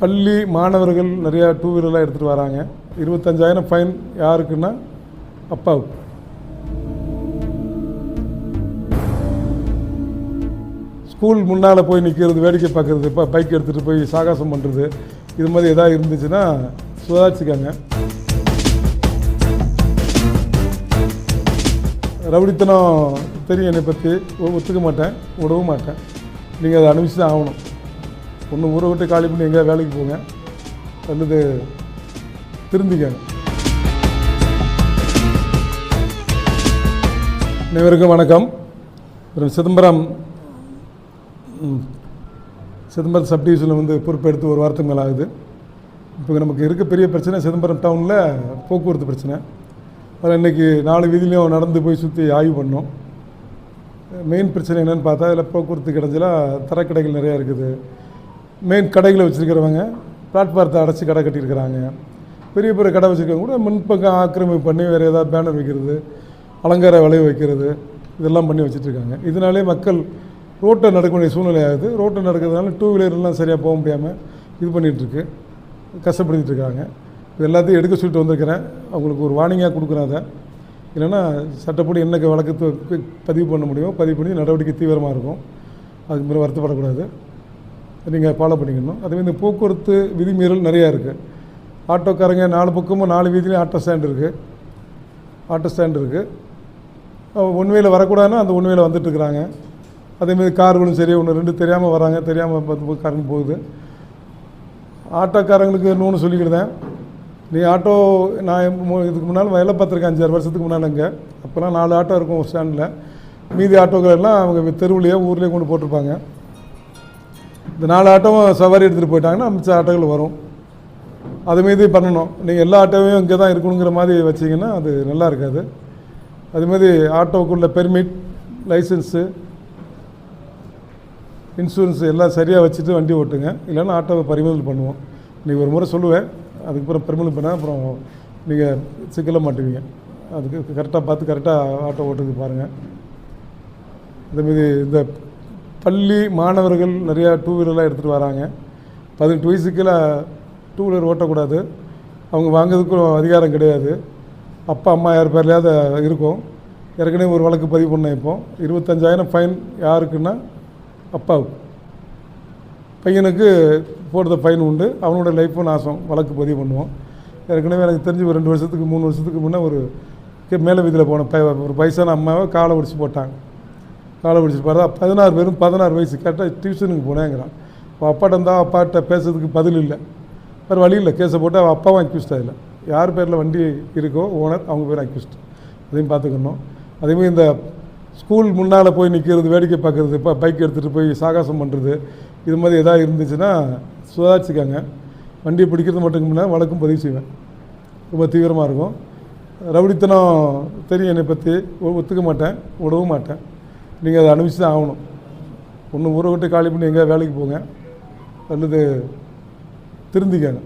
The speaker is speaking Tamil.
பள்ளி மாணவர்கள் நிறையா டூ வீலர்லாம் எடுத்துகிட்டு வராங்க. இருபத்தஞ்சாயிரம் ஃபைன் யாருக்குன்னா அப்பாவுக்கு. ஸ்கூல் முன்னால் போய் நிற்கிறது வேடிக்கை பார்க்குறது இப்போ பைக் எடுத்துகிட்டு போய் சாகாசம் பண்ணுறது இது மாதிரி எதாவது இருந்துச்சுன்னா சுதாரிச்சுக்காங்க. ரவுடித்தனம் தெரியும் என்னை பற்றி ஒத்துக்க மாட்டேன் விடவும் மாட்டேன். நீங்கள் அதை அனுபவிச்சு தான் ஆகணும். ஒன்று ஊரை விட்டு காலி பண்ணி எங்கேயா வேலைக்கு போங்க. அல்லது திருந்திக்கங்க அனைவருக்கும் வணக்கம். சிதம்பரம் ம், சிதம்பரம் சப்டிவிஷனில் வந்து பொறுப்பெடுத்து ஒரு வாரத்துக்கு மேலே ஆகுது. இப்போ நமக்கு இருக்க பெரிய பிரச்சனை சிதம்பரம் டவுனில் போக்குவரத்து பிரச்சனை. அதில் இன்றைக்கி நாலு வீதியிலையும் நடந்து போய் சுற்றி ஆய்வு பண்ணோம். மெயின் பிரச்சனை என்னென்னு பார்த்தா அதில் போக்குவரத்து கிடைஞ்சலாக தரக்கடைகள் நிறையா இருக்குது. மெயின் கடைகளை வச்சுருக்கிறவங்க பிளாட்ஃபாரத்தை அடைச்சி கடை கட்டியிருக்கிறாங்க. பெரிய பெரிய கடை வச்சுருக்கவங்க கூட முன்பக்கம் ஆக்கிரமிப்பு பண்ணி வேறு ஏதாவது பேனர் வைக்கிறது அலங்கார விளைவு வைக்கிறது இதெல்லாம் பண்ணி வச்சுட்ருக்காங்க. இதனாலே மக்கள் ரோட்டை நடக்க வேண்டிய சூழ்நிலை ஆகுது. ரோட்டை நடக்கிறதுனால டூ வீலர்லாம் சரியாக போக முடியாமல் இது பண்ணிகிட்ருக்கு கஷ்டப்படுத்திட்டு இருக்காங்க. இது எல்லாத்தையும் எடுக்க சொல்லிட்டு வந்திருக்கிறேன். அவங்களுக்கு ஒரு வார்னிங்காக கொடுக்குறேன் அதை. இல்லைன்னா சட்டப்படி என்ன வழக்கு பதிவு பண்ண முடியுமோ பதிவு பண்ணி நடவடிக்கை தீவிரமாக இருக்கும். அதுக்கு மேலே வருத்தப்படக்கூடாது. நீங்கள் ஃபாலோ பண்ணிக்கணும். அதுவே இந்த போக்குவரத்து விதிமீறல் நிறையா இருக்குது ஆட்டோக்காரங்க நாலு பக்கமும் நாலு வீதியிலையும் ஆட்டோ ஸ்டாண்ட் இருக்குது ஆட்டோ ஸ்டாண்ட் இருக்குது ஒன்வேயில் வரக்கூடாதுன்னா அந்த ஒன்வேயில் வந்துட்டுருக்குறாங்க அதேமாதிரி கார்களும் சரி ஒன்று ரெண்டு தெரியாமல் வராங்க. தெரியாமல் பார்த்து காரங்க போகுது. ஆட்டோக்காரங்களுக்கு இன்னொன்று சொல்லிக்கிட்டேன் நீ ஆட்டோ நான் இதுக்கு முன்னால் வேலை பார்த்துருக்கேன் அஞ்சாறு வருஷத்துக்கு முன்னால் அங்கே. அப்போல்லாம் நாலு ஆட்டோ இருக்கும் ஸ்டாண்டில் மீதி ஆட்டோக்கள் எல்லாம் அவங்க தெருவுலேயே ஊர்லேயே கொண்டு போட்டிருப்பாங்க. இந்த நாலு ஆட்டோவும் சவாரி எடுத்துகிட்டு போயிட்டாங்கன்னா மிச்ச ஆட்டோகள் வரும். அது மீது பண்ணணும். நீங்கள் எல்லா ஆட்டோவையும் இங்கே தான் இருக்கணுங்கிற மாதிரி வச்சிங்கன்னா அது நல்லா இருக்காது. அதுமாதிரி ஆட்டோவுக்குள்ள பெர்மிட் லைசன்ஸு இன்சூரன்ஸ் எல்லாம் சரியாக வச்சுட்டு வண்டி ஓட்டுங்க. இல்லைன்னா ஆட்டோவை பறிமுதல் பண்ணுவோம். நீங்கள் ஒரு முறை சொல்லுவேன். அதுக்கப்புறம் பறிமுதல் பண்ணால் அப்புறம் நீங்கள் சிக்கல மாட்டுவீங்க. அதுக்கு கரெக்டாக பார்த்து கரெக்டாக ஆட்டோ ஓட்டுறதுக்கு பாருங்கள் அதுமாரி இந்த பள்ளி மாணவர்கள் நிறையா டூ வீலர்லாம் எடுத்துகிட்டு வராங்க. பதினெட்டு வயசுக்கெல்லாம் டூ வீலர் ஓட்டக்கூடாது. அவங்க வாங்குறதுக்கும் அதிகாரம் கிடையாது. அப்பா அம்மா யார் பேர்லையாவது இருக்கும். ஏற்கனவே ஒரு வழக்கு பதிவு பண்ணேன் இப்போ. இருபத்தஞ்சாயிரம் ஃபைன் யாருக்குன்னா அப்பாவுக்கு. பையனுக்கு போடுற ஃபைன் உண்டு. அவனோட லைஃப்பும் நாசம். வழக்கு பதிவு பண்ணுவோம். ஏற்கனவே எனக்கு தெரிஞ்சு ஒரு ரெண்டு வருஷத்துக்கு மூணு வருஷத்துக்கு முன்னே ஒரு மேலே வீதியில் போன ப ஒரு வயசான அம்மாவை காலை ஒடிச்சு போட்டாங்க. காலை பிடிச்சிட்டு பார்த்தா பதினாறு பேரும் பதினாறு வயசு கேட்டால் டியூஷனுக்கு போனேங்கிறான். அவள் அப்பாட்ட இருந்தால் அப்பாட்ட பேசுறதுக்கு பதில் இல்லை. வேறு வழி இல்லை. கேஸை போட்டு அவள் அப்பாவும் அக்யூஸ்ட் இல்லை யார் பேரில் வண்டி இருக்கோ ஓனர் அவங்க பேர் அக்யூஸ்ட் அதையும் பார்த்துக்கணும். அதேமாதிரி இந்த ஸ்கூல் முன்னால் போய் நிற்கிறது வேடிக்கை பார்க்குறது இப்போ பைக் எடுத்துகிட்டு போய் சாகாசம் பண்ணுறது இது மாதிரி எதாவது இருந்துச்சுன்னா சுதாரிச்சுக்காங்க. வண்டியை பிடிக்கிறது மட்டும் முன்னே வழக்கும் பதிவு செய்வேன். ரொம்ப தீவிரமாக இருக்கும். ரவுடித்தனம் தெரியும் என்னை பற்றி ஒத்துக்க மாட்டேன். விடவும் மாட்டேன். நீங்கள் அதை அனுபவிச்சு தான் ஆகணும். ஒன்று ஊரை விட்டு காலி பண்ணி எங்கேயா வேலைக்கு போங்க. அல்லது திருந்திக்கங்க.